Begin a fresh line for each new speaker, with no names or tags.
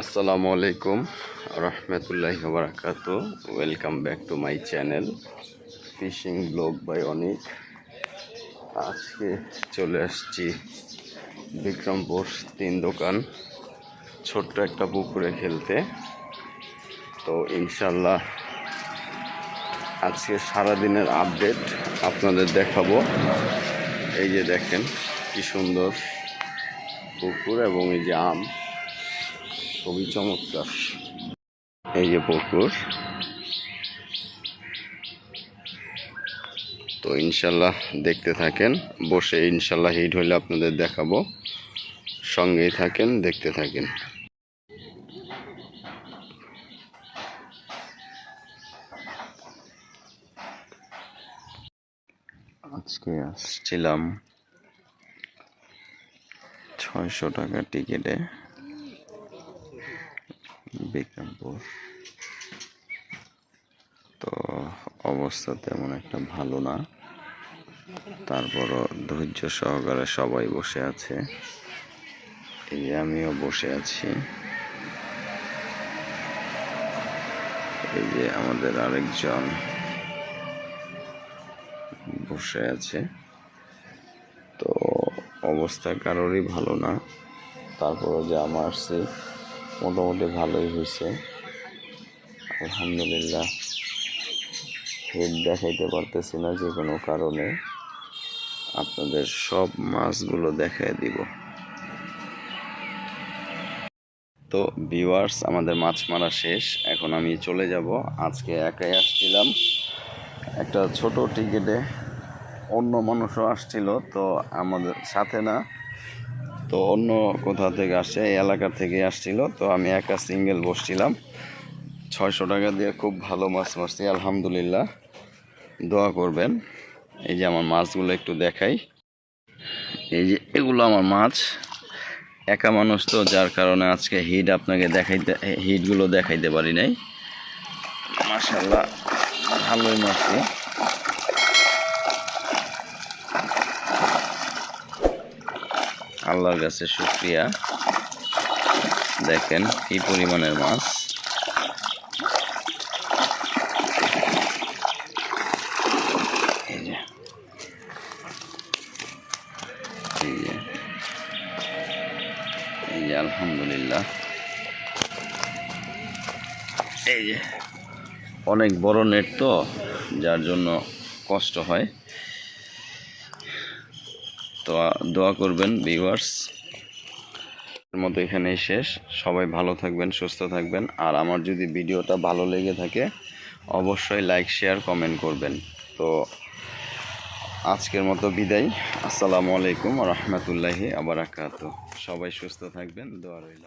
আসসালামু আলাইকুম রহমতুল্লাহ বারাকাত। Welcome back to my channel fishing blog by Anik আজকে চলে আসছি বিক্রমপুর তিন দোকান, ছোট্ট একটা পুকুরে খেলতে। তো ইনশাল্লাহ আজকে সারাদিনের আপডেট আপনাদের দেখাবো। এই যে দেখেন কি সুন্দর পুকুর এবং এই যে আম। খুবই চমৎকার। এই যে পুকুর। তো ইনশাল্লাহ দেখতে থাকেন, বসে ইনশাল্লাহ হিট হইলে আপনাদের দেখাবো। সঙ্গেই থাকেন, দেখতে থাকেন। আজকে আসছিলাম ছয়শো টাকা টিকিটে। বিক্রমপুর তো অবস্থা তেমন একটা ভালো না। তারপরও ধৈর্য সহকারে সবাই বসে আছে। এই যে আমিও বসে আছি। এই যে আমাদের আরেকজন বসে আছে। তো অবস্থা কারোরই ভালো না। তারপরও যা মারছি মোটামুটি ভালোই হয়েছে। আলহামদুলিল্লাহ। হেড দেখাইতে পারতেছি না যে কোনো কারণে। আপনাদের সব মাছগুলো দেখাই দিব। তো ভিউয়ার্স আমাদের মাছ মারা শেষ। এখন আমি চলে যাব। আজকে একাই আসছিলাম। একটা ছোট টিকিটে অন্য মানুষও আসছিল, তো আমাদের সাথে না তো অন্য কোথা থেকে আসছে? এই এলাকা থেকে আসছিল। তো আমি একা সিঙ্গেল বসছিলাম। ছয়শো টাকা দিয়ে খুব ভালো মাছ মারছি, আলহামদুলিল্লাহ। দোয়া করবেন। এই যে আমার মাছগুলো একটু দেখাই। এই যে এগুলো আমার মাছ। একা মানুষ তো, যার কারণে আজকে হিট আপনাকে দেখাইতে হিটগুলো দেখাইতে পারি নাই। মাসাল্লাহ ভালোই মারছি। আল্লাহর কাছে শুক্রিয়া। দেখেন কি পরিমাণের মাছ। এই যে। আলহামদুলিল্লাহ। এই যে। অনেক বড় নেট তো, যার জন্য কষ্ট হয়। তো দোয়া করবেন, ভিউয়ার্স। এর মতো এখানেই শেষ। সবাই ভালো থাকবেন, সুস্থ থাকবেন। আর আমার যদি ভিডিওটা ভালো লেগে থাকে, অবশ্যই লাইক, শেয়ার, কমেন্ট করবেন। তো আজকের মতো বিদায়। আসসালামু আলাইকুম রহমতুল্লাহি আবার সবাই সুস্থ থাকবেন, দোয়া রইল।